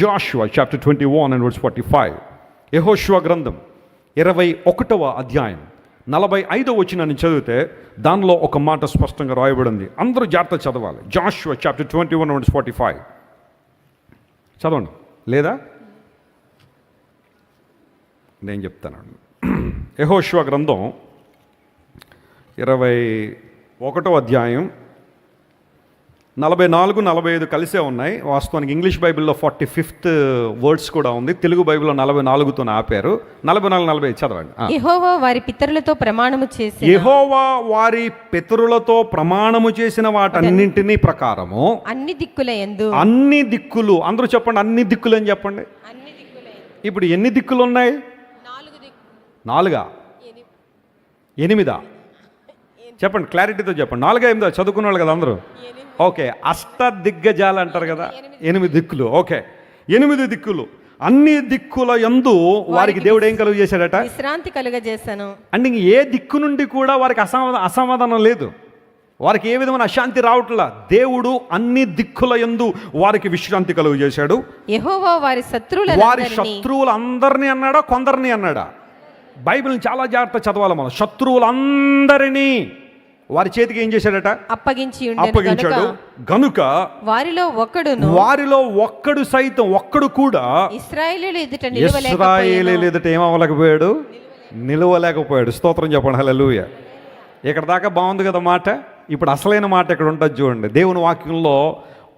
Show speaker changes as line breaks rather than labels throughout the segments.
Joshua chapter twenty one and words forty five యహోషువ గ్రంథం ఇరవై ఒకటవ అధ్యాయం. నలభై ఐదో వచ్చిన చదివితే దానిలో ఒక మాట స్పష్టంగా రాయబడింది. అందరూ జాగ్రత్త చదవాలి. Joshua chapter twenty one and forty five చదవండి. లేదా? నేను చెప్తాను. యహోశివ గ్రంథం ఇరవై ఒకటో అధ్యాయం నలభై నాలుగు నలభై ఐదు కలిసే ఉన్నాయి. వాస్తవానికి ఇంగ్లీష్ బైబిల్లో ఫార్టీ ఫిఫ్త్ వర్డ్స్ కూడా ఉంది. తెలుగు బైబిల్లో నలభై నాలుగుతో ఆపారు. నలభై నాలుగు నలభై చదవండి.
యెహోవా వారి పితరులతో ప్రమాణము చేసి
యెహోవా వారి పితరులతో ప్రమాణము చేసిన వాటన్నింటినీ ప్రకారము
అన్ని దిక్కుల యందు.
అన్ని దిక్కులు. అందరూ చెప్పండి అన్ని దిక్కులు అని చెప్పండి. ఇప్పుడు ఎన్ని దిక్కులు ఉన్నాయి?
నాలుగా
ఎనిమిదా? చెప్పండి క్లారిటీతో చెప్పండి. నాలుగా ఎనిమిదా చదువుకున్న వాళ్ళు కదా అందరూ? ఓకే అష్ట దిగ్గజాలు అంటారు కదా? ఎనిమిది దిక్కులు ఓకే. ఎనిమిది దిక్కులు. అన్ని దిక్కుల యందు వారికి దేవుడు ఏం కలుగు చేశాడట?
విశ్రాంతి కలుగజేశాను.
అంటే ఇంక ఏ దిక్కు నుండి కూడా వారికి అసమాధ అసమాధానం లేదు. వారికి ఏ విధమైన అశాంతి రావట్లా? దేవుడు అన్ని దిక్కుల యందు వారికి విశ్రాంతి కలుగు చేశాడు.
యెహోవా వారి శత్రువుల
వారి శత్రువులందరినీ అన్నాడా? కొందరిని అన్నాడా? బైబిల్ని చాలా జాగ్రత్త చదవాలి మనం. శత్రువులందరినీ వారి చేతికి ఏం చేశాడట?
అప్పగించి
అప్పగించాడు. గనుక
వారిలో ఒకడును
వారిలో ఒక్కడు సైతం ఒక్కడు కూడా
ఇస్రాయేలీయుల ఎదుట
ఇస్రాయేలీ
నిలవలేకపోయాను
ఎదుట ఏమవ్వలేకపోయాడు? నిలవలేకపోయాడు. స్తోత్రం చెప్పండి. హల్లెలూయ. ఇక్కడ దాకా బాగుంది కదా మాట? ఇప్పుడు అసలైన మాట ఇక్కడ ఉంటుంది చూడండి. దేవుని వాక్యంలో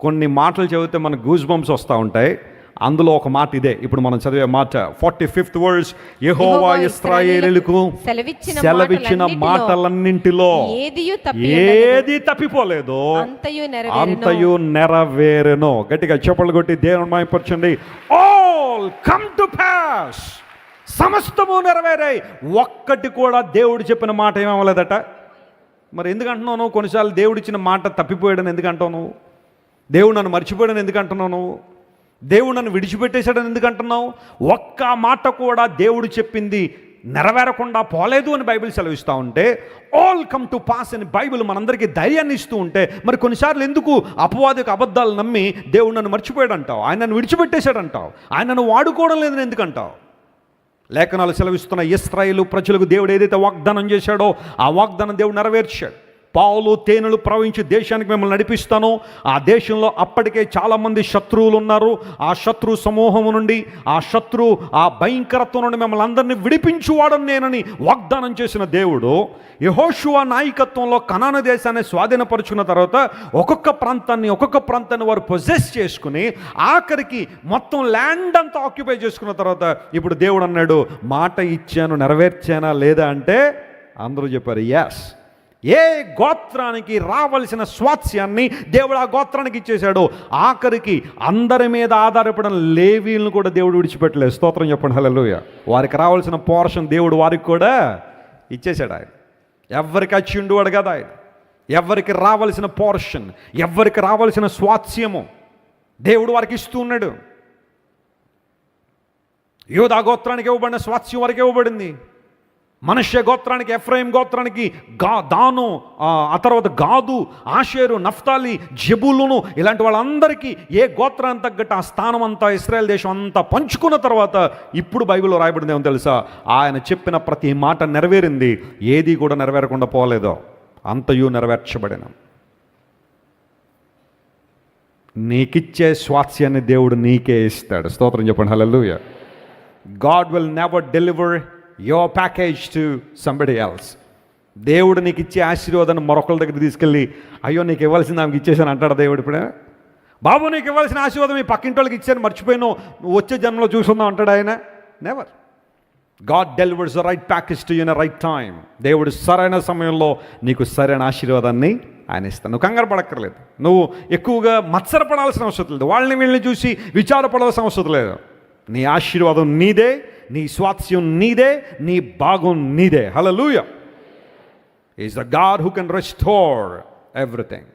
కొన్ని మాటలు చదివితే మనకు గూజ్ బంప్స్ వస్తూ ఉంటాయి. అందులో ఒక మాట ఇదే. ఇప్పుడు మనం చదివే మాట ఫార్టీ ఫిఫ్త్ వర్డ్స్ యెహోవా ఇస్రాయేలుకు
సెలవిచ్చిన
మాటలన్నింటిలో
ఏదియు తప్పి
ఏది తప్పిపోలేదు
అంతయు నెరవేరును.
అంతయు నెరవేరెను. గట్టిగా చెప్పలు కొట్టి దేవుని మాయపరచండి ఆల్ కమ్ టు పాస్ సమస్తము నెరవేరాయి. ఒక్కటి కూడా దేవుడు చెప్పిన మాట ఏమవ్వలేదట? మరి ఎందుకు అంటున్నావు నువ్వు? కొన్నిసార్లు దేవుడు ఇచ్చిన మాట తప్పిపోయాడని ఎందుకు అంటావు నువ్వు దేవుడు నన్ను మర్చిపోయాడని ఎందుకు అంటున్నావు నువ్వు? దేవుడు నన్ను విడిచిపెట్టేశాడని ఎందుకు అంటున్నావు ఒక్క మాట కూడా దేవుడు చెప్పింది నెరవేరకుండా పోలేదు అని బైబిల్ సెలవిస్తూ ఉంటే ఆల్ కమ్ టు పాస్ అని బైబిల్ మనందరికీ ధైర్యాన్ని ఇస్తూ ఉంటే మరి కొన్నిసార్లు ఎందుకు అపవాదికి అబద్ధాలు నమ్మి దేవుడు నన్ను మర్చిపోయాడు అంటావు ఆయన నన్ను విడిచిపెట్టేశాడు అంటావు ఆయన నన్ను వాడుకోవడం లేదని ఎందుకంటావు? లేఖనాలు సెలవిస్తున్న ఇస్రాయిలు ప్రజలకు దేవుడు ఏదైతే వాగ్దానం చేశాడో ఆ వాగ్దానం దేవుడు నెరవేర్చాడు. పావులు తేనెలు ప్రవహించి దేశానికి మిమ్మల్ని నడిపిస్తాను. ఆ దేశంలో అప్పటికే చాలామంది శత్రువులు ఉన్నారు ఆ శత్రు సమూహము నుండి ఆ శత్రు ఆ భయంకరత్వం నుండి మిమ్మల్ని అందరినీ విడిపించువాడని నేనని వాగ్దానం చేసిన దేవుడు యహోషువా నాయకత్వంలో కనాన దేశాన్ని స్వాధీనపరుచుకున్న తర్వాత ఒక్కొక్క ప్రాంతాన్ని ఒక్కొక్క ప్రాంతాన్ని వారు పొజెస్ చేసుకుని ఆఖరికి మొత్తం ల్యాండ్ అంతా ఆక్యుపై చేసుకున్న తర్వాత ఇప్పుడు దేవుడు అన్నాడు మాట ఇచ్చాను నెరవేర్చానా లేదా? అంటే అందరూ చెప్పారు ఎస్ ఏ గోత్రానికి రావలసిన స్వాస్యాన్ని దేవుడు ఆ గోత్రానికి ఇచ్చేశాడు? ఆఖరికి అందరి మీద ఆధారపడిన లేవీలను కూడా దేవుడు విడిచిపెట్టలేదు. స్తోత్రం చెప్పండి. హల్లెలూయ. వారికి రావాల్సిన పోర్షన్ దేవుడు వారికి కూడా ఇచ్చేశాడు ఆయన. ఎవరికి వచ్చి ఉండేవాడు కదా ఆయన. ఎవరికి రావలసిన పోర్షన్ ఎవరికి రావలసిన స్వాస్యము దేవుడు వారికి ఇస్తూ ఉన్నాడు. యోధా గోత్రానికి ఇవ్వబడిన స్వాస్యం వారికి ఇవ్వబడింది. మనుష్య గోత్రానికి ఎఫ్రాయిం గోత్రానికి గా దాను ఆ తర్వాత గాదు ఆషేరు నఫ్తాలి జబులును ఇలాంటి వాళ్ళందరికీ ఏ గోత్రాన్ని తగ్గట్టు ఆ స్థానం అంతా ఇస్రాయల్ దేశం అంతా పంచుకున్న తర్వాత ఇప్పుడు బైబిల్లో రాయబడింది ఏమో తెలుసా? ఆయన చెప్పిన ప్రతి మాట నెరవేరింది ఏది కూడా నెరవేరకుండా పోలేదో. అంతయు నెరవేర్చబడిన. నీకిచ్చే స్వాస్యాన్ని దేవుడు నీకే ఇస్తాడు. స్తోత్రం చెప్పండి. Hello God will never deliver your package to somebody else దేవుడు నీకు ఇచ్చే ఆశీర్వాదాన్ని మరొకరి దగ్గర తీసుకెళ్ళి అయ్యో నీకు ఇవ్వాల్సింది ఆమెకి ఇచ్చేసాను అంటాడు దేవుడు ఇప్పుడే? బాబు నీకు ఇవ్వాల్సిన ఆశీర్వాదం ఈ పక్కింటి వాళ్ళకి ఇచ్చాను మర్చిపోయాను నువ్వు వచ్చే జన్మలో చూసుకుందాం అంటాడు ఆయన? Never God delivers the right package to in right time దేవుడు సరైన సమయంలో నీకు సరైన ఆశీర్వాదాన్ని ఆయన ఇస్తాను నువ్వు కంగారు పడక్కర్లేదు. నువ్వు ఎక్కువగా మత్సరపడాల్సిన అవసరం లేదు. వాళ్ళని వీళ్ళని చూసి విచారపడాల్సిన అవసరం లేదు. నీ ఆశీర్వాదం నీదే నీ స్వాస్యం నీదే నీ భాగం నీదే. Hallelujah is the God who can restore everything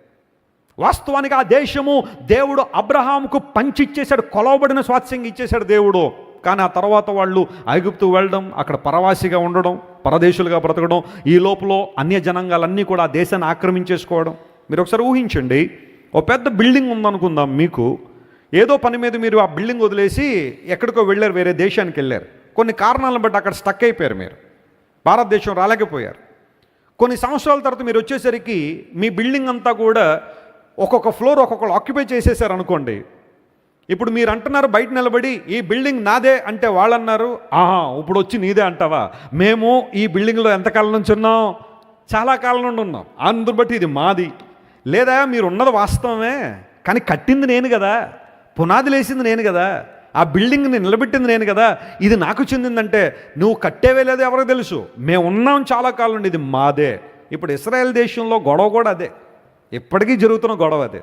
వాస్తవానికి ఆ దేశము దేవుడు అబ్రహాంకు పంచిచ్చేశాడు కొలవబడిన స్వాత్స్యం ఇచ్చేశాడు దేవుడు. కానీ ఆ తర్వాత వాళ్ళు ఐగుప్తు వెళ్ళడం అక్కడ పరవాసిగా ఉండడం పరదేశులుగా బ్రతకడం ఈ లోపల అన్య జనాంగాలన్నీ కూడా ఆ దేశాన్ని ఆక్రమించేసుకోవడం. మీరు ఒకసారి ఊహించండి ఓ పెద్ద బిల్డింగ్ ఉందనుకుందాం మీకు. ఏదో పని మీద మీరు ఆ బిల్డింగ్ వదిలేసి ఎక్కడికో వెళ్ళారు వేరే దేశానికి వెళ్ళారు. కొన్ని కారణాలను బట్టి అక్కడ స్టక్ అయిపోయారు మీరు. భారతదేశం రాలేకపోయారు. కొన్ని సంవత్సరాల తర్వాత మీరు వచ్చేసరికి మీ బిల్డింగ్ అంతా కూడా ఒక్కొక్క ఫ్లోర్ ఒక్కొక్కరు ఆక్యుపై చేసేసారు అనుకోండి. ఇప్పుడు మీరు అంటున్నారు బయట నిలబడి ఈ బిల్డింగ్ నాదే అంటే వాళ్ళు అన్నారు ఆహా ఇప్పుడు వచ్చి నీదే అంటావా? మేము ఈ బిల్డింగ్లో ఎంతకాలం నుంచి ఉన్నాం? చాలా కాలం నుండి ఉన్నాం. అందుని బట్టి ఇది మాది. లేదా మీరు ఉన్నది వాస్తవమే కానీ కట్టింది నేను కదా. పునాది లేసింది నేను కదా. ఆ బిల్డింగ్ని నిలబెట్టింది నేను కదా ఇది నాకు చెందిందంటే నువ్వు కట్టేవే లేదు ఎవరికి తెలుసు? మేము ఉన్నాం చాలా కాలం నుండి ఇది మాదే. ఇప్పుడు ఇస్రాయెల్ దేశంలో గొడవ కూడా అదే. ఇప్పటికీ జరుగుతున్న గొడవ అదే.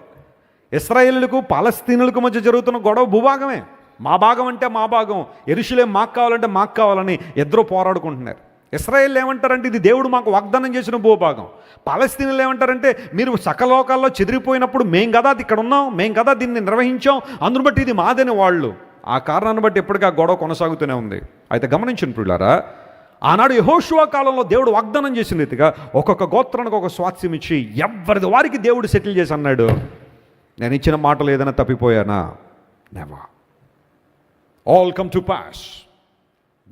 ఇస్రాయేళ్ళకు పాలస్తీనులకు మధ్య జరుగుతున్న గొడవ భూభాగమే. మా భాగం అంటే మా భాగం. ఎరుషులే మాకు కావాలంటే మాకు కావాలని ఇద్దరు పోరాడుకుంటున్నారు. ఇస్రాయేల్ ఏమంటారంటే ఇది దేవుడు మాకు వాగ్దానం చేసిన భూభాగం. పాలస్తీనులు ఏమంటారంటే మీరు సకలోకాల్లో చెదిరిపోయినప్పుడు మేం కదా అది ఇక్కడ ఉన్నాం మేం కదా దీన్ని నిర్వహించాం అందును బట్టి ఇది మాదని వాళ్ళు. ఆ కారణాన్ని బట్టి ఎప్పటికీ ఆ గొడవ కొనసాగుతూనే ఉంది. అయితే గమనించిన పిల్లారా ఆనాడు యహోషువా కాలంలో దేవుడు వాగ్దానం చేసిన రీతిగా ఒక్కొక్క గోత్రానికి ఒక స్వాస్థ్యం ఇచ్చి ఎవరిది వారికి దేవుడు సెటిల్ చేసి అన్నాడు. నేను ఇచ్చిన మాటలు ఏదైనా తప్పిపోయానా? Never all come to pass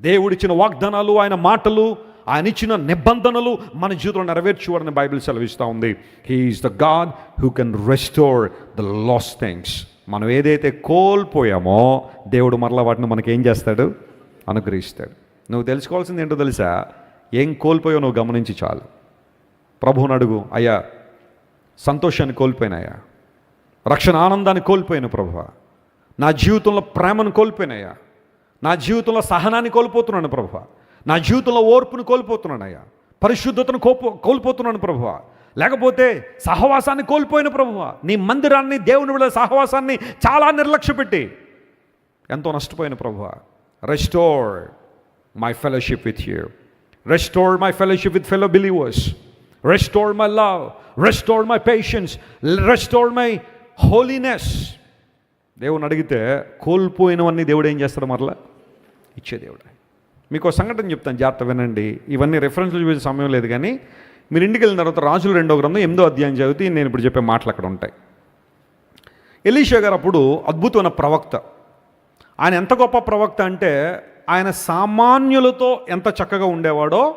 దేవుడిచ్చిన వాగ్దానాలు ఆయన మాటలు ఆయన ఇచ్చిన నిబంధనలు మన జీవితంలో నెరవేర్చువారని బైబిల్ సెలవిస్తూ ఉంది. He's the God who can restore the lost things మనం ఏదైతే కోల్పోయామో దేవుడు మరలా వాటిని మనకి ఏం చేస్తాడు? అనుగ్రహిస్తాడు. నువ్వు తెలుసుకోవాల్సింది ఏంటో తెలుసా? ఏం కోల్పోయావు నువ్వు గమనించి చాలు. ప్రభువుని అడుగు అయ్యా సంతోషాన్ని కోల్పోయినాయా? రక్షణ ఆనందాన్ని కోల్పోయాను ప్రభు నా జీవితంలో ప్రేమను కోల్పోయినాయా? నా జీవితంలో సహనాన్ని కోల్పోతున్నాను ప్రభు నా జీవితంలో ఓర్పును కోల్పోతున్నానయ్యా. పరిశుద్ధతను కోల్పో కోల్పోతున్నాను ప్రభు లేకపోతే సహవాసాన్ని కోల్పోయిన ప్రభువ. నీ మందిరాన్ని దేవుని విడ సహవాసాన్ని చాలా నిర్లక్ష్య పెట్టి ఎంతో నష్టపోయిన ప్రభువ. Restore my fellowship with you restore my fellowship with fellow believers restore my love restore my patience restore my holiness దేవుని అడిగితే కోల్పోయినవన్నీ దేవుడు ఏం చేస్తాడు మరలా? ఇచ్చే దేవుడు. మీకు ఒక సంఘటన చెప్తాను జాగ్రత్త వినండి. ఇవన్నీ రిఫరెన్స్లు చూసే సమయం లేదు కానీ మీరు ఇంటికి వెళ్ళిన తర్వాత రాజులు రెండో గ్రంథం ఎనిమిదో అధ్యాయం చదివితే నేను ఇప్పుడు చెప్పే మాటలు అక్కడ ఉంటాయి. ఎలీషా గారు అప్పుడు అద్భుతమైన ప్రవక్త. ఆయన ఎంత గొప్ప ప్రవక్త అంటే ఆయన సామాన్యులతో ఎంత చక్కగా ఉండేవాడో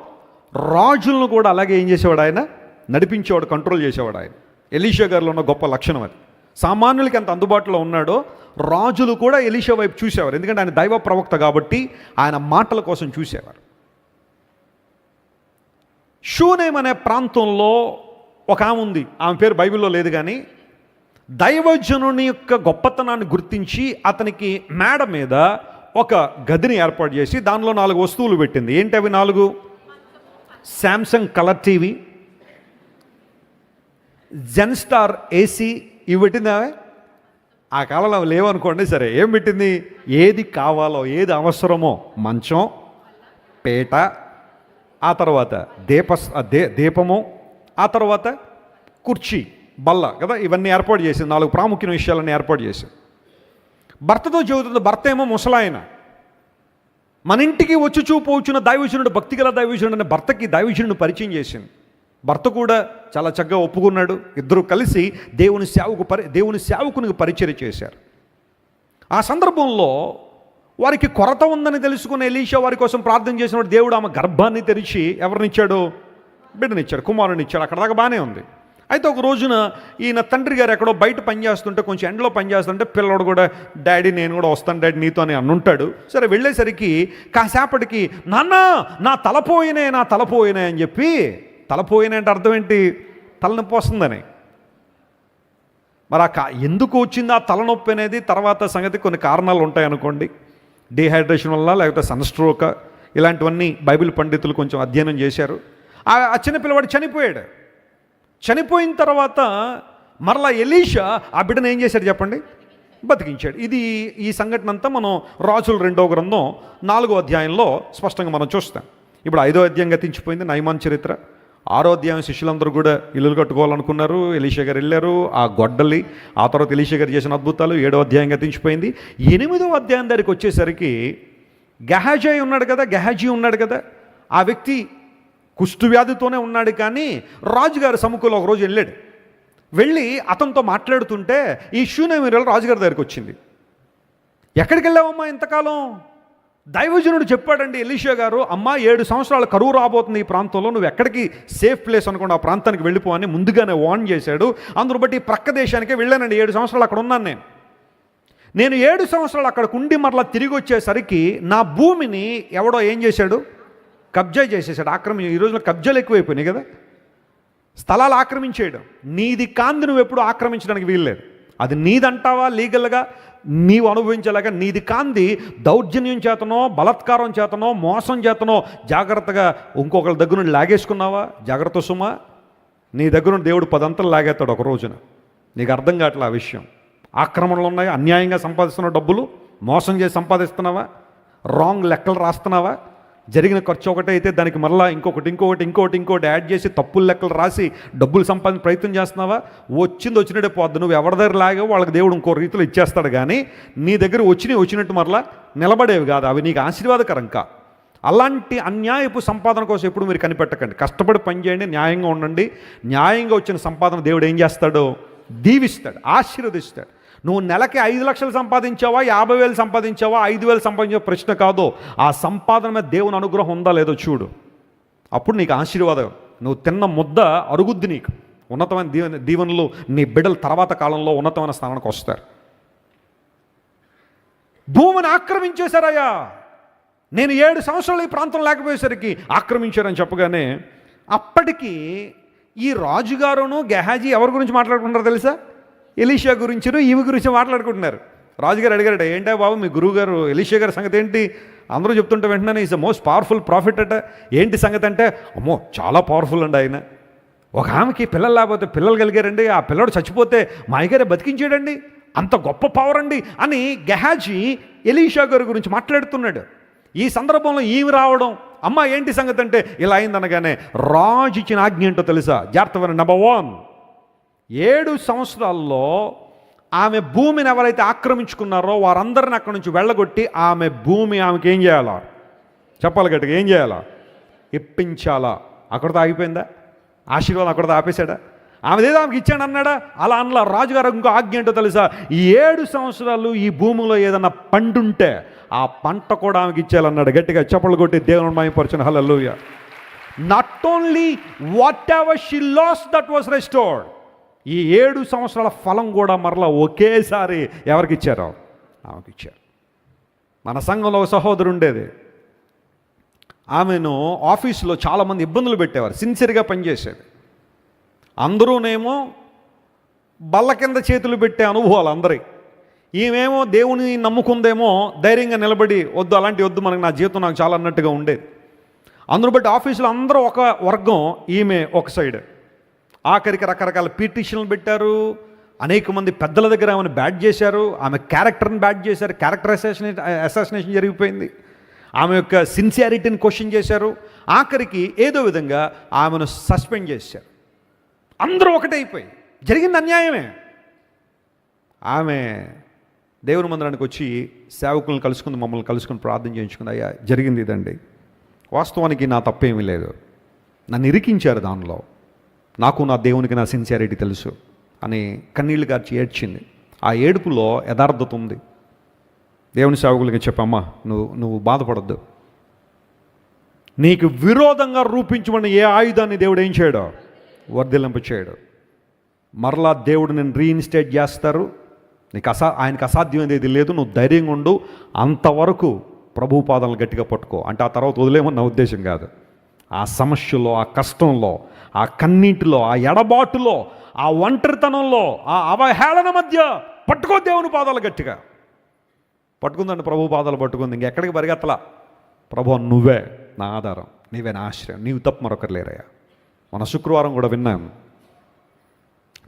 రాజులను కూడా అలాగే ఏం చేసేవాడు ఆయన? నడిపించేవాడు కంట్రోల్ చేసేవాడు ఆయన. ఎలీషా గారిలో ఉన్న గొప్ప లక్షణం అది. సామాన్యులకి ఎంత అందుబాటులో ఉన్నాడో రాజులు కూడా ఎలీషా వైపు చూసేవారు. ఎందుకంటే ఆయన దైవ ప్రవక్త కాబట్టి ఆయన మాటల కోసం చూసేవారు. షూనేమ్ అనే ప్రాంతంలో ఒక ఆమె ఉంది. ఆమె పేరు బైబిల్లో లేదు కానీ దైవజనుని యొక్క గొప్పతనాన్ని గుర్తించి అతనికి మేడ మీద ఒక గదిని ఏర్పాటు చేసి దానిలో నాలుగు వస్తువులు పెట్టింది. ఏంటి అవి నాలుగు? Samsung colour TV Zen Star AC ఇవి పెట్టింది ఆమె? ఆ కాలంలో అవి లేవనుకోండి సరే ఏం పెట్టింది? ఏది కావాలో ఏది అవసరమో మంచం పేట ఆ తర్వాత దీప దే దీపము ఆ తర్వాత కుర్చీ బల్ల కదా? ఇవన్నీ ఏర్పాటు చేసింది. నాలుగు ప్రాముఖ్యమైన విషయాలన్నీ ఏర్పాటు చేసింది. భర్తతో చెబుతుంది భర్త ఏమో ముసలాయన. మన ఇంటికి వచ్చి చూపు దైవజనుడు భక్తి గల దైవజనుడు అనే భర్తకి దైవజనుడు పరిచయం చేసింది. భర్త కూడా చాలా చక్కగా ఒప్పుకున్నాడు. ఇద్దరు కలిసి దేవుని సేవకు పరి దేవుని సేవకునికి పరిచయం చేశారు. ఆ సందర్భంలో వారికి కొరత ఉందని తెలుసుకున్న ఎలీషా వారి కోసం ప్రార్థన చేసినప్పుడు దేవుడు ఆమె గర్భాన్ని తెరిచి ఎవరినిచ్చాడు? బిడ్డనిచ్చాడు కుమారునిచ్చాడు. అక్కడ దాకా బాగానే ఉంది. అయితే ఒక రోజున ఈయన తండ్రి గారు ఎక్కడో బయట పనిచేస్తుంటే కొంచెం ఎండలో పనిచేస్తుంటే పిల్లడు కూడా డాడీ నేను కూడా వస్తాను డాడీ నీతో అని అనుంటాడు సరే వెళ్ళేసరికి కాసేపటికి నాన్న నా తలపోయినే నా తలపోయినే అని చెప్పి తలపోయినే అంటే అర్థం ఏంటి? తలనొప్పి వస్తుందని. మరి ఆ కా ఎందుకు వచ్చింది ఆ తలనొప్పి అనేది? తర్వాత సంగతి కొన్ని కారణాలు ఉంటాయి అనుకోండి డీహైడ్రేషన్ వల్ల లేకపోతే సన్ స్ట్రోక్ ఇలాంటివన్నీ బైబిల్ పండితులు కొంచెం అధ్యయనం చేశారు. ఆ చిన్న పిల్లవాడు చనిపోయాడు. చనిపోయిన తర్వాత మరలా ఎలీషా ఆ బిడ్డను ఏం చేశాడు చెప్పండి? బతికించాడు. ఇది ఈ సంఘటన అంతా మనం రాజుల రెండో గ్రంథం నాలుగో అధ్యాయంలో స్పష్టంగా మనం చూస్తాం. ఇప్పుడు ఐదో అధ్యాయం గతించిపోయింది నైమాన్ చరిత్ర. ఆరో అధ్యాయం శిష్యులందరూ కూడా ఇల్లులు కట్టుకోవాలనుకున్నారు. ఎలీషా గారు వెళ్ళారు. ఆ గొడ్డలి ఆ తర్వాత ఎలీషా గారు చేసిన అద్భుతాలు ఏడో అధ్యాయం గతించిపోయింది ఎనిమిదో అధ్యాయం దగ్గరికి వచ్చేసరికి గహాజీ ఉన్నాడు కదా గహాజీ ఉన్నాడు కదా. ఆ వ్యక్తి కుష్టు వ్యాధితోనే ఉన్నాడు కానీ రాజుగారి సముఖంలో ఒకరోజు వెళ్ళాడు. వెళ్ళి అతనితో మాట్లాడుతుంటే ఈ షూనేమిరల్ రాజుగారి దగ్గరికి వచ్చింది. ఎక్కడికి వెళ్ళావమ్మా ఇంతకాలం? దైవజనుడు చెప్పాడండి ఎలీషా గారు అమ్మా ఏడు సంవత్సరాల కరువు రాబోతుంది ఈ ప్రాంతంలో నువ్వు ఎక్కడికి సేఫ్ ప్లేస్ అనుకోండి ఆ ప్రాంతానికి వెళ్ళిపో అని ముందుగానే వార్న్ చేశాడు. అందును బట్టి ప్రక్క దేశానికే వెళ్ళానండి ఏడు సంవత్సరాలు అక్కడ ఉన్నాను నేను. నేను ఏడు సంవత్సరాలు అక్కడికి ఉండి మరలా తిరిగి వచ్చేసరికి నా భూమిని ఎవడో ఏం చేశాడు? కబ్జా చేసేసాడు ఆక్రమి ఈ రోజున కబ్జాలు ఎక్కువైపోయినాయి కదా. స్థలాలు ఆక్రమించేయడం నీది కాంది నువ్వు ఎప్పుడు ఆక్రమించడానికి వీల్లేదు. అది నీదంటావా లీగల్గా? నీవు అనుభవించేలాగా నీది కాంది దౌర్జన్యం చేతనో బలత్కారం చేతనో మోసం చేతనో జాగ్రత్తగా ఇంకొకరి దగ్గర నుండి లాగేసుకున్నావా? జాగ్రత్త సుమా. నీ దగ్గర నుండి దేవుడు పదంతలు లాగేస్తాడు ఒక రోజున. నీకు అర్థం కావట్లే ఆ విషయం. ఆక్రమణలు ఉన్నాయి అన్యాయంగా సంపాదిస్తున్న డబ్బులు మోసం చేసి సంపాదిస్తున్నావా? రాంగ్ లెక్కలు రాస్తున్నావా? జరిగిన ఖర్చు ఒకటే అయితే దానికి మరలా ఇంకొకటి ఇంకొకటి ఇంకొకటి ఇంకోటి యాడ్ చేసి తప్పులు లెక్కలు రాసి డబ్బులు సంపాదించే ప్రయత్నం చేస్తున్నావా? వచ్చింది వచ్చినట్టే పోద్దు. నువ్వు ఎవరి దగ్గర లాగే వాళ్ళకి దేవుడు ఇంకో రీతిలో ఇచ్చేస్తాడు కానీ నీ దగ్గర వచ్చినవి వచ్చినట్టు మరలా నిలబడేవి కాదు. అవి నీకు ఆశీర్వాదకరం కా. అలాంటి అన్యాయపు సంపాదన కోసం ఎప్పుడు మీరు కనిపెట్టకండి. కష్టపడి పని చేయండి న్యాయంగా ఉండండి. న్యాయంగా వచ్చిన సంపాదన దేవుడు ఏం చేస్తాడు? దీవిస్తాడు ఆశీర్వదిస్తాడు. నువ్వు నెలకి ఐదు లక్షలు సంపాదించావా యాభై వేలు సంపాదించావా ఐదు వేలు సంపాదించే ప్రశ్న కాదు. ఆ సంపాదన మీద దేవుని అనుగ్రహం ఉందా లేదో చూడు. అప్పుడు నీకు ఆశీర్వాదం. నువ్వు తిన్న ముద్ద అరుగుద్ది నీకు. ఉన్నతమైన దీవెన దీవెనలు నీ బిడ్డల తర్వాత కాలంలో ఉన్నతమైన స్థానానికి వస్తారు. భూమిని ఆక్రమించేశారయ్యా. నేను ఏడు సంవత్సరాలు ఈ ప్రాంతం లేకపోయేసరికి ఆక్రమించారని చెప్పగానే అప్పటికి ఈ రాజుగారును గెహాజీ ఎవరి గురించి మాట్లాడుకుంటారో తెలుసా? ఎలీషా గురించిను ఈవి గురించి మాట్లాడుకుంటున్నారు. రాజుగారు అడిగారట ఏంటా బాబు మీ గురువు గారు ఎలీషా గారి సంగతి ఏంటి? అందరూ చెప్తుంటే వెంటనే is the most powerful prophet అట. ఏంటి సంగతి అంటే అమ్మో చాలా పవర్ఫుల్ అండి ఆయన. ఒక ఆమెకి పిల్లలు లేకపోతే పిల్లలు కలిగారండి ఆ పిల్లడు చచ్చిపోతే మా అయ్యగారే బతికించాడండి. అంత గొప్ప పవర్ అండి అని గెహాజీ ఎలీషా గారి గురించి మాట్లాడుతున్నాడు. ఈ సందర్భంలో ఈమె రావడం అమ్మ ఏంటి సంగతి అంటే? ఇలా అయిందనగానే రాజు ఇచ్చిన ఆజ్ఞ ఏంటో తెలుసా? జాగ్రత్త నెంబర్ వన్ ఏడు సంవత్సరాల్లో ఆమె భూమిని ఎవరైతే ఆక్రమించుకున్నారో వారందరిని అక్కడి నుంచి వెళ్ళగొట్టి ఆమె భూమి ఆమెకి ఏం చేయాలా? చెప్పాలి గట్టిగా ఏం చేయాలా? ఇప్పించాలా. అక్కడితో ఆగిపోయిందా? ఆశీర్వాదం అక్కడితో ఆపేశాడా? ఆమెదేదో ఆమెకి ఇచ్చాడు అన్నాడా? అలా అనలా రాజుగారు ఇంకో ఆజ్ఞ ఏంటో తెలుసా? ఈ ఏడు సంవత్సరాలు ఈ భూమిలో ఏదన్నా పండుంటే ఆ పంట కూడా ఆమెకి ఇచ్చేయాలన్నాడు. గట్టిగా చెప్పలు కొట్టి దేవుని మాయపరచిన hello not only whatever she lost that was restored ఈ ఏడు సంవత్సరాల ఫలం కూడా మరలా ఒకేసారి ఎవరికి ఇచ్చారు ఆమెకి ఇచ్చారు మన సంఘంలో సహోదరు ఉండేది. ఆమెను ఆఫీసులో చాలామంది ఇబ్బందులు పెట్టేవారు సిన్సియర్గా పనిచేసేది. అందరూనేమో బల్ల కింద చేతులు పెట్టే అనుభవాలు అందరి. ఈమెమో దేవుని నమ్ముకుందేమో ధైర్యంగా నిలబడి వద్దు అలాంటి వద్దు మనకు నా జీవితం నాకు చాలా అన్నట్టుగా ఉండేది. అందును బట్టి ఆఫీసులో అందరూ ఒక వర్గం ఈమె ఒక సైడ్. ఆఖరికి రకరకాల పిటిషన్లు పెట్టారు. అనేక మంది పెద్దల దగ్గర ఆమెను బ్యాట్ చేశారు. ఆమె క్యారెక్టర్ని బ్యాట్ చేశారు. క్యారెక్టర్ అసాసినే అసాసినేషన్ జరిగిపోయింది. ఆమె యొక్క సిన్సియారిటీని క్వశ్చన్ చేశారు. ఆఖరికి ఏదో విధంగా ఆమెను సస్పెండ్ చేశారు. అందరూ ఒకటైపోయి జరిగింది అన్యాయమే. ఆమె దేవుని మందిరానికి వచ్చి సేవకులను కలుసుకుంది మమ్మల్ని కలుసుకుని ప్రార్థన చేయించుకుంది. అయ్యా జరిగింది ఇదండి. వాస్తవానికి నా తప్పేమీ లేదు. నన్ను ఇరికించారు దానిలో. నాకు నా దేవునికి నా సిన్సియారిటీ తెలుసు అని కన్నీళ్ళు గార్చి ఏడ్చింది. ఆ ఏడుపులో యథార్థత ఉంది. దేవుని సేవకులకి చెప్పమ్మా నువ్వు నువ్వు బాధపడద్దు. నీకు విరోధంగా రూపించమని ఏ ఆయుధాన్ని దేవుడు ఏం చేయడు? వర్ధిల్లింప చేయడు. మరలా దేవుడు నేను రీఇన్స్టేట్ చేస్తారు. నీకు అసా ఆయనకు అసాధ్యమైనది లేదు. నువ్వు ధైర్యంగా ఉండు. అంతవరకు ప్రభు పాదాలను గట్టిగా పట్టుకో. అంటే ఆ తర్వాత వదిలేమని నా ఉద్దేశం కాదు. ఆ సమస్యలో ఆ కష్టంలో ఆ కన్నీటిలో ఆ ఎడబాటులో ఆ ఒంటరితనంలో ఆ అవహేళన మధ్య పట్టుకో దేవుని పాదాలు గట్టిగా. పట్టుకుందండి ప్రభు పాదాలు పట్టుకుంది ఇంకెక్కడికి పరిగెత్తలా? ప్రభు నువ్వే నా ఆధారం నీవే నా ఆశ్రయం నీవు తప్ప మరొకరు లేరయ్యా. మన శుక్రవారం కూడా విన్నాం.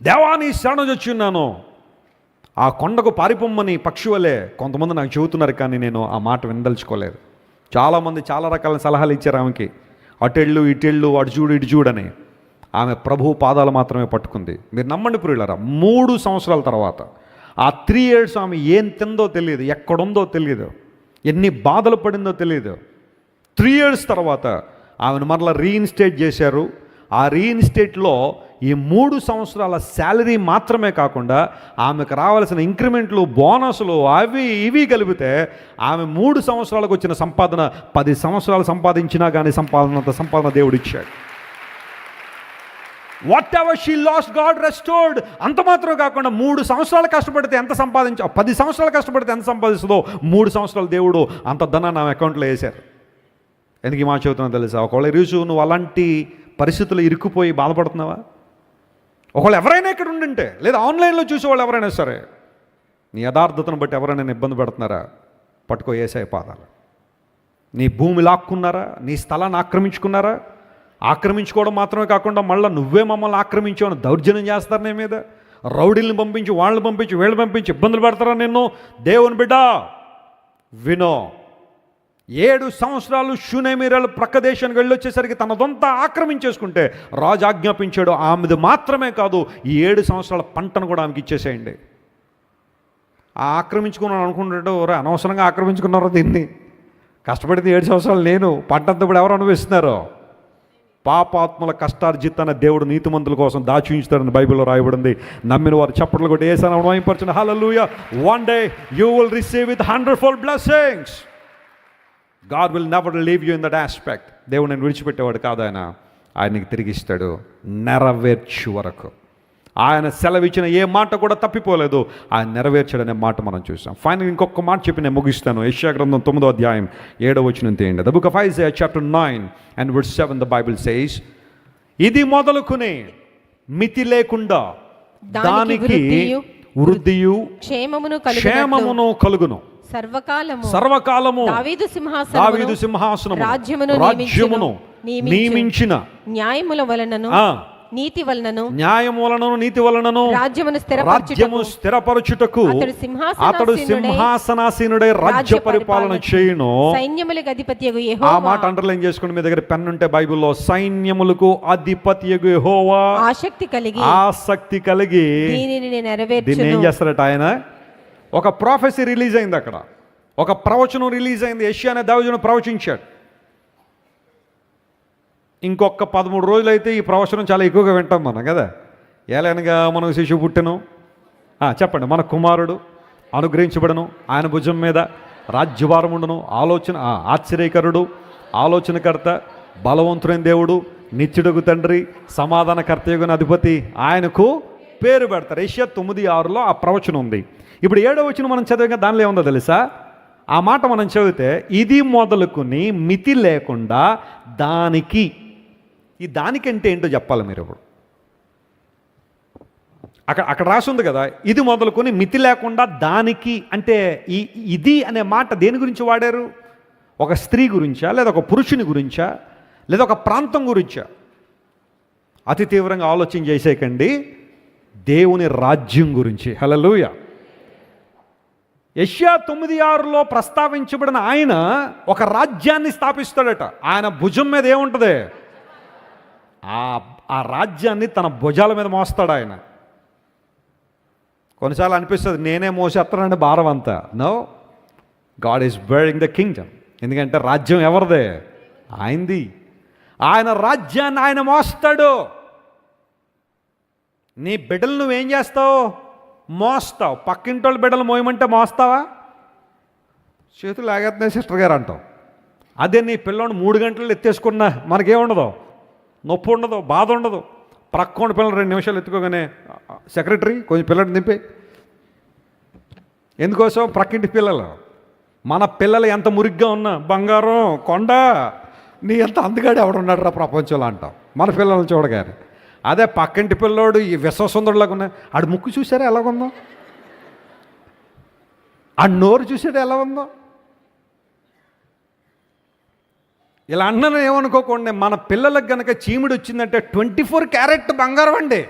దేవాని శరణు ఉన్నాను. ఆ కొండకు పారిపోమ్మని పక్షువలే వలె కొంతమంది నాకు చెబుతున్నారు కానీ నేను ఆ మాట వినదలుచుకోలేదు. చాలామంది చాలా రకాల సలహాలు ఇచ్చారు ఆమెకి. అటెళ్ళు ఇటెళ్ళు అటు చూడు ఇటు చూడని ఆమె ప్రభు పాదాలు మాత్రమే పట్టుకుంది. మీరు నమ్మండి పురిలారా మూడు సంవత్సరాల తర్వాత ఆ త్రీ ఇయర్స్ ఆమె ఏం తిందో తెలియదు ఎక్కడుందో తెలియదు ఎన్ని బాధలు పడిందో తెలియదు. త్రీ ఇయర్స్ తర్వాత ఆమెను మరలా రీఇన్స్టేట్ చేశారు. ఆ రీఇన్స్టేట్లో ఈ మూడు సంవత్సరాల శాలరీ మాత్రమే కాకుండా ఆమెకు రావాల్సిన ఇంక్రిమెంట్లు బోనస్లు అవి ఇవి కలిపితే ఆమె మూడు సంవత్సరాలకు వచ్చిన సంపాదన పది సంవత్సరాలు సంపాదించినా కానీ సంపాదనంత సంపాదన దేవుడు ఇచ్చాడు whatever she lost God restored అంత మాత్రం కాకుండా మూడు సంవత్సరాలు కష్టపడితే ఎంత సంపాదించ పది సంవత్సరాలు కష్టపడితే ఎంత సంపాదిస్తుందో మూడు సంవత్సరాలు దేవుడు అంత ధనాన్ని ఆమె అకౌంట్లో వేశారు. ఎందుకు ఈ మాట చెబుతున్నా తెలుసా? ఒకవేళ ఈరోజు నువ్వు అలాంటి పరిస్థితులు ఇరుక్కుపోయి బాధపడుతున్నావా? ఒకవేళ ఎవరైనా ఇక్కడ ఉండింటే లేదా ఆన్లైన్లో చూసే వాళ్ళు ఎవరైనా సరే నీ యథార్థతను బట్టి ఎవరైనా ఇబ్బంది పెడుతున్నారా? పట్టుకో ఏసై పాదాలు. నీ భూమి లాక్కున్నారా? నీ స్థలాన్ని ఆక్రమించుకున్నారా? ఆక్రమించుకోవడం మాత్రమే కాకుండా మళ్ళీ నువ్వే మమ్మల్ని ఆక్రమించావని దౌర్జన్యం చేస్తారు నీ మీద. రౌడీల్ని పంపించి వాళ్ళని పంపించి వీళ్ళు పంపించి ఇబ్బందులు పెడతారా నిన్ను? దేవుని బిడ్డ వినో. ఏడు సంవత్సరాలు షునేమీరాలు ప్రక్క దేశానికి వెళ్ళొచ్చేసరికి తనదంతా ఆక్రమించేసుకుంటే రాజు ఆజ్ఞాపించాడు. ఆమెది మాత్రమే కాదు ఈ ఏడు సంవత్సరాల పంటను కూడా ఆమెకి ఇచ్చేసేయండి. ఆక్రమించుకున్నాను అనుకుంటాడు ఒరే అనవసరంగా ఆక్రమించుకున్నారో దీన్ని? కష్టపడితే ఏడు సంవత్సరాలు నేను. పంటంతా ఇప్పుడు ఎవరు అనుభవిస్తున్నారో? పాపాత్మల కష్టార్జితన దేవుడు నీతిమంతుల కోసం దాచి ఉంచుతాడని బైబిల్లో రాయబడింది. నమ్మిన వారు చప్పట్లు కొట్టి ఏసాను అనుభవింపరచిన hallelujah one day you will receive with hundred fold blessings God will never leave you in that aspect దేవుడు నేను విడిచిపెట్టేవాడు కాదు ఆయన. ఆయనకి తిరిగిస్తాడు నెరవేర్చు వరకు. ఆయన సెలవిచ్చిన ఏ మాట కూడా తప్పిపోలేదు. ఆయన నెరవేర్చాడనే మాట మనం చూసాం. ఫైనల్ ఇంకొక మాట చెప్పి నేను ముగిస్తాను. యశ్యా గ్రంథం తొమ్మిదో అధ్యాయం ఏడో వచ్చిన తీయండి. The book of Isaiah chapter nine and word seven the Bible says ఇది మొదలుకుని మితి లేకుండా
దానికి వృద్ధియు, క్షేమమును
కలుగును.
సర్వకాలము.
సర్వకాలము.
దావీదు
దావీదు
సింహాసనమును
సింహాసనము
రాజ్యమును
రాజ్యమును
నియమించును. న్యాయముల వలనను
ఆ,
నీతి వలనను
న్యాయం వలనను నీతి వలనను
రాజ్యమును
రాజ్యము
స్థిరపరచుటకు అతడు సింహాసనాసీనుడై.
అతడు సింహాసనాసీనుడై రాజ్య పరిపాలన చేయును.
సైన్యములకు అధిపతి
ఆ మాట అండర్లైన్ చేసుకుని మీ దగ్గర పెన్ ఉంటే బైబిల్లో సైన్యములకు అధిపతి యెహోవా.
ఆసక్తి కలిగి
ఆసక్తి కలిగి
దీనిని
దీన్ని ఏం
నెరవేర్చును
చేస్తారట ఆయన? ఒక ప్రాఫెసీ రిలీజ్ అయింది అక్కడ. ఒక ప్రవచనం రిలీజ్ అయింది. యష్యా అనే దైవజనం ప్రవచించాడు. ఇంకొక పదమూడు రోజులైతే ఈ ప్రవచనం చాలా ఎక్కువగా వింటాం మనం కదా? ఏలైనగా మనం శిశువు పుట్టను. చెప్పండి మన కుమారుడు అనుగ్రహించబడను. ఆయన భుజం మీద రాజ్యభారం ఉండను. ఆలోచన ఆశ్చర్యకరుడు ఆలోచనకర్త బలవంతుడైన దేవుడు నిత్యుడుగు తండ్రి సమాధానకర్తయుగున అధిపతి ఆయనకు పేరు పెడతారు. ఏషియా తొమ్మిది ఆరులో ఆ ప్రవచనం ఉంది. ఇప్పుడు ఏడో వచ్చిన మనం చదివిగా దానిలో ఏముందో తెలుసా? ఆ మాట మనం చదివితే ఇది మొదలుకుని మితి లేకుండా దానికి ఈ దానికంటే ఏంటో చెప్పాలి మీరు ఇప్పుడు. అక్కడ అక్కడ రాసి ఉంది కదా ఇది మొదలుకొని మితి లేకుండా దానికి అంటే ఈ ఇది అనే మాట దేని గురించి వాడారు? ఒక స్త్రీ గురించా లేదా ఒక పురుషుని గురించా లేదా ఒక ప్రాంతం గురించా? అతి తీవ్రంగా ఆలోచన చేసేకండి దేవుని రాజ్యం గురించి. హలలుయ యష్యా తొమ్మిది ఆరులో ప్రస్తావించబడిన ఆయన ఒక రాజ్యాన్ని స్థాపిస్తాడట. ఆయన భుజం మీద ఏముంటుంది? ఆ ఆ రాజ్యాన్ని తన భుజాల మీద మోస్తాడు ఆయన. కొన్నిసార్లు అనిపిస్తుంది నేనే మోసేస్తానండి భారం అంతా. No God is bearing the kingdom ఎందుకంటే రాజ్యం ఎవరిదే? ఆయనది. ఆయన రాజ్యాన్ని ఆయన మోస్తాడు. నీ బిడ్డలు నువ్వేం చేస్తావు? మోస్తావు. పక్కింటోళ్ళ బిడ్డలు మోయమంటే మోస్తావా? చేతులు లాగేస్తున్నాయి సిస్టర్ గారు అంటావు. అదే నీ పిల్లోని మూడు గంటలు ఎత్తేసుకున్నా మనకేముండదు? నొప్పి ఉండదు బాధ ఉండదు. ప్రక్కోండి పిల్లలు రెండు నిమిషాలు ఎత్తుకోగానే సెక్రటరీ కొంచెం పిల్లల్ని దింపే. ఎందుకోసం? ప్రక్కింటి పిల్లలు. మన పిల్లలు ఎంత మురిగ్గా ఉన్నా బంగారం కొండ నీ ఎంత అందగాడు ఎవడున్నాడు రా ప్రపంచంలో? అంటాం. మన పిల్లల్ని చూడగానే. అదే పక్కింటి పిల్లోడు ఈ విశ్వసుందరులాగా ఉన్నాయి ఆడు ముక్కు చూసారా ఎలాగుందో ఆ నోరు చూసాడు ఎలా ఉందో? ఇలా అన్నను ఏమనుకోకుండా మన పిల్లలకు గనక చీమిడి వచ్చిందంటే ట్వంటీ ఫోర్ క్యారెట్ బంగారం అండి.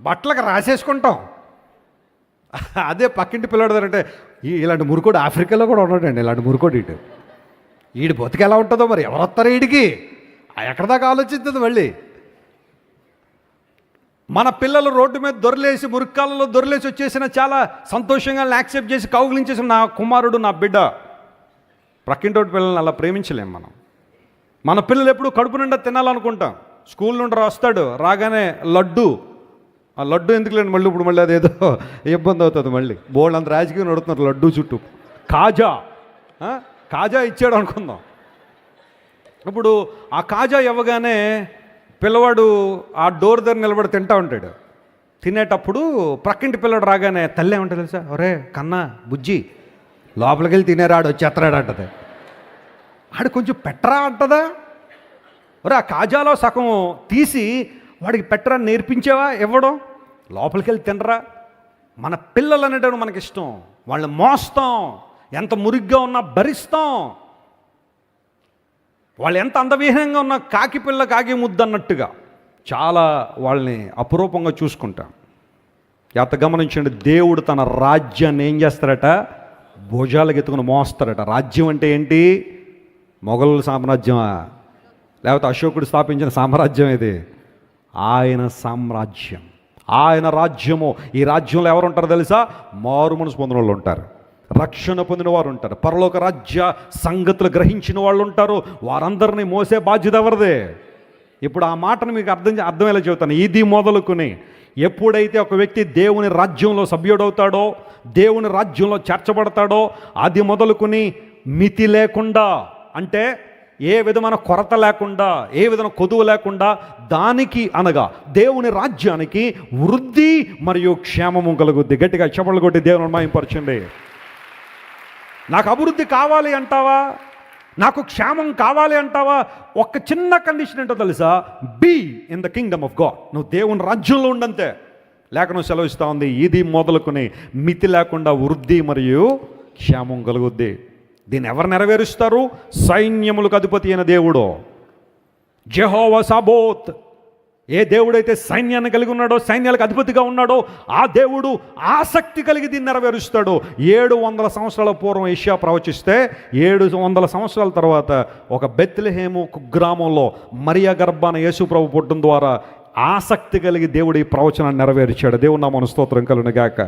బట్టలకు రాసేసుకుంటాం. అదే పక్కింటి పిల్లడు అంటే ఇలాంటి మురుకోడు ఆఫ్రికాలో కూడా ఉన్నాడండి ఇలాంటి మురుకోడు ఇటు వీడి బతుకు ఎలా ఉంటుందో మరి ఎవరు వస్తారు వీడికి ఆ ఆలోచిస్తుంది మళ్ళీ? మన పిల్లలు రోడ్డు మీద దొరలేసి మురుక్కాలలో దొరలేసి వచ్చేసిన చాలా సంతోషంగా యాక్సెప్ట్ చేసి కౌగులించేసిన నా కుమారుడు నా బిడ్డ. ప్రక్కింటోటి పిల్లల్ని అలా ప్రేమించలేం మనం. మన పిల్లలు ఎప్పుడు కడుపు నిండా తినాలనుకుంటాం. స్కూల్ నుండి వస్తాడు రాగానే లడ్డు. ఆ లడ్డు ఎందుకు లేండి మళ్ళీ ఇప్పుడు మళ్ళీ అదేదో ఇబ్బంది అవుతుంది మళ్ళీ. బోల్డ్ అంత రాజకీయం నడుతున్నారు లడ్డు చుట్టూ. కాజా. కాజా ఇచ్చాడు అనుకుందాం. ఇప్పుడు ఆ కాజా ఇవ్వగానే పిల్లవాడు ఆ డోర్ దగ్గర నిలబడి తింటా ఉంటాడు. తినేటప్పుడు ప్రక్కింటి పిల్లడు రాగానే తల్లి ఏమంటుంది తెలుసా? ఒరే కన్నా బుజ్జి లోపలికి వెళ్ళి తినేరాడు వచ్చేత్తరాడు అంటది ఆడు కొంచెం పెట్టరా అంటదా? ఒరే ఆ కాజాలో సగం తీసి వాడికి పెట్టరా నేర్పించావా ఇవ్వడం? లోపలికి వెళ్ళి తినరా? మన పిల్లలు అనేటప్పుడు మనకి ఇష్టం వాళ్ళని మోస్తాం. ఎంత మురిగ్గా ఉన్నా భరిస్తాం. వాళ్ళు ఎంత అందవిహీనంగా ఉన్నా కాకి పిల్ల కాకి ముద్దు అన్నట్టుగా చాలా వాళ్ళని అపురూపంగా చూసుకుంటాం. ఎంత గమనించండి దేవుడు తన రాజ్యాన్ని ఏం చేస్తాడట భుజాలకు ఎత్తుకుని మోస్తాడట రాజ్యం అంటే ఏంటి? మొఘల్ సామ్రాజ్యమా? లేకపోతే అశోకుడు స్థాపించిన సామ్రాజ్యం ఇది ఆయన సామ్రాజ్యం. ఆయన రాజ్యము. ఈ రాజ్యంలో ఎవరు ఉంటారు తెలుసా? మారు మనసు పొందిన వాళ్ళు ఉంటారు. రక్షణ పొందిన వారు ఉంటారు. పరలోక రాజ్య సంగతులు గ్రహించిన వాళ్ళు ఉంటారు. వారందరినీ మోసే బాధ్యత ఎవరిదే? ఇప్పుడు ఆ మాటను మీకు అర్థం అర్థమయ్యేలా చెబుతాను. ఇది మొదలుకుని ఎప్పుడైతే ఒక వ్యక్తి దేవుని రాజ్యంలో సభ్యుడవుతాడో దేవుని రాజ్యంలో చేర్చబడతాడో అది మొదలుకుని మితి లేకుండా అంటే ఏ విధమైన కొరత లేకుండా ఏ విధమైన కొదువు లేకుండా దానికి అనగా దేవుని రాజ్యానికి వృద్ధి మరియు క్షేమము కలుగుద్ది గట్టిగా చెప్పలు కొట్టి దేవుని మాయంపరచండి నాకు అభివృద్ధి కావాలి అంటావా? నాకు క్షేమం కావాలి అంటావా? ఒక చిన్న కండిషన్ ఏంటో తెలుసా? Be in the kingdom of God నువ్వు దేవుని రాజ్యంలో ఉండంతే. లేక నువ్వు సెలవిస్తా ఉంది ఇది మొదలుకుని మితి లేకుండా వృద్ధి మరియు క్షేమం కలుగుద్ది. దీన్ని ఎవరు నెరవేరుస్తారు? సైన్యములకు అధిపతి అయిన దేవుడు. జెహోవ సాబోత్. ఏ దేవుడైతే సైన్యాన్ని కలిగి ఉన్నాడో సైన్యాలకు అధిపతిగా ఉన్నాడో ఆ దేవుడు ఆసక్తి కలిగి దీన్ని నెరవేరుస్తాడు. ఏడు వందల సంవత్సరాల పూర్వం ఏషియా ప్రవచిస్తే ఏడు వందల సంవత్సరాల తర్వాత ఒక బెత్లహేము గ్రామంలో మరియా గర్భాన యేసు ప్రభు పుట్టడం ద్వారా ఆసక్తి కలిగి దేవుడు ఈ ప్రవచనాన్ని నెరవేర్చాడు. దేవుడు నా మన స్తోత్రం కలుగునుగాక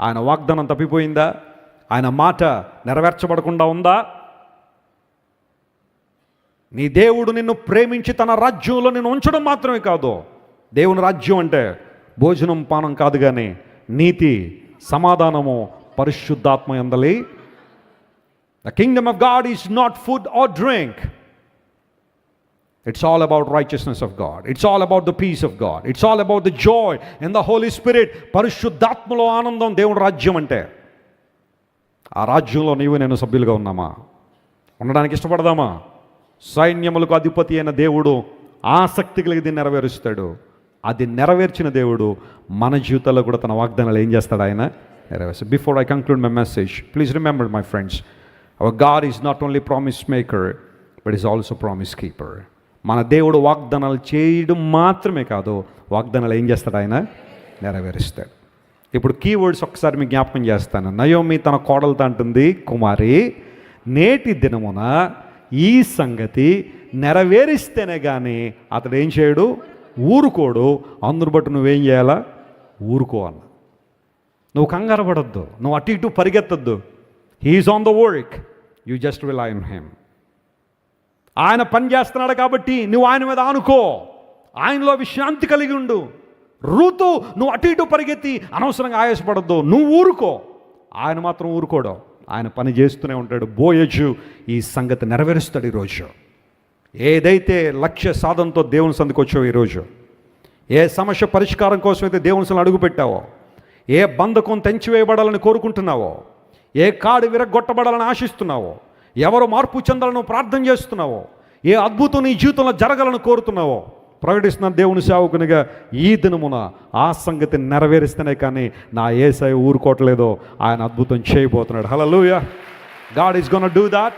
ఆయన వాగ్దానం తప్పిపోయిందా? ఆయన మాట నెరవేర్చబడకుండా ఉందా? నీ దేవుడు నిన్ను ప్రేమించి తన రాజ్యంలో నిన్ను ఉంచడం మాత్రమే కాదు. దేవుని రాజ్యం అంటే భోజనం పానం కాదు కానీ నీతి సమాధానము పరిశుద్ధాత్మ ఎందలి. The kingdom of God is not food or drink it's all about righteousness of God it's all about the peace of God it's all about the joy in the holy spirit పరిశుద్ధాత్మలో ఆనందం దేవుని రాజ్యం అంటే. ఆ రాజ్యంలో నీవు నేను సభ్యులుగా ఉన్నామా? ఉండడానికి ఇష్టపడదామా? సైన్యములకు అధిపతి అయిన దేవుడు ఆసక్తి కలిగి దీన్ని నెరవేరుస్తాడు. అది నెరవేర్చిన దేవుడు మన జీవితాల్లో కూడా తన వాగ్దానాలు ఏం చేస్తాడు ఆయన? నెరవేర్స్తాడు. Before I conclude my message please remember my friends our God is not only promise maker but is also promise keeper మన దేవుడు వాగ్దానాలు చేయడం మాత్రమే కాదు వాగ్దానాలు ఏం చేస్తాడు ఆయన? నెరవేరుస్తాడు. ఇప్పుడు కీవర్డ్స్ ఒకసారి మీకు జ్ఞాపకం చేస్తాను. నయోమి తన కోడలతో అంటుంది కుమారి నేటి దినమున ఈ సంగతి నెరవేరిస్తేనే కానీ అతడు ఏం చేయడు? ఊరుకోడు. అందును బట్టి నువ్వేం చేయాలా? ఊరుకో అన్న. నువ్వు కంగారు పడద్దు. నువ్వు అటు ఇటు పరిగెత్తద్దు. He's on the work you just will in him ఆయన పని చేస్తున్నాడు కాబట్టి నువ్వు ఆయన మీద ఆనుకో. ఆయనలో విశ్రాంతి కలిగి ఉండు. రూతు నువ్వు అటు ఇటు పరిగెత్తి అనవసరంగా ఆయాసపడద్దు. నువ్వు ఊరుకో. ఆయన మాత్రం ఊరుకోడు. ఆయన పని చేస్తూనే ఉంటాడు. బోయజు ఈ సంగతి నెరవేరుస్తాడు ఈరోజు. ఏదైతే లక్ష్య సాధనతో దేవుని సందుకు వచ్చావు ఈరోజు ఏ సమస్య పరిష్కారం కోసం అయితే దేవుని సందులో అడుగుపెట్టావో ఏ బంధకం తెంచివేయబడాలని కోరుకుంటున్నావో ఏ కాడు విరగొట్టబడాలని ఆశిస్తున్నావో ఎవరు మార్పు చెందాలను ప్రార్థన చేస్తున్నావో ఏ అద్భుతం నీ జీవితంలో జరగాలని కోరుతున్నావో ప్రకటిస్తున్న దేవుని సేవకునిగా ఈ దినమున ఆ సంగతి నెరవేరిస్తేనే కానీ నా ఏసై ఊరుకోవట్లేదో ఆయన అద్భుతం చేయబోతున్నాడు. Hallelujah God is gonna do that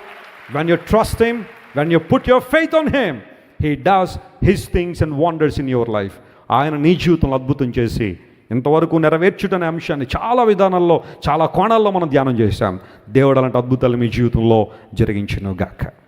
when you trust him when you put your faith on him he does his things and wonders in your life ఆయన నీ జీవితంలో అద్భుతం చేసి ఇంతవరకు నెరవేర్చుటనే అంశాన్ని చాలా విధానాల్లో చాలా కోణాల్లో మనం ధ్యానం చేశాం. దేవుడు అలాంటి అద్భుతాలు మీ జీవితంలో జరిగించను గాక